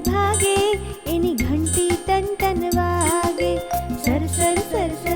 ભાગે એની ઘંટી તન તન વાગે. Sir sir sir sir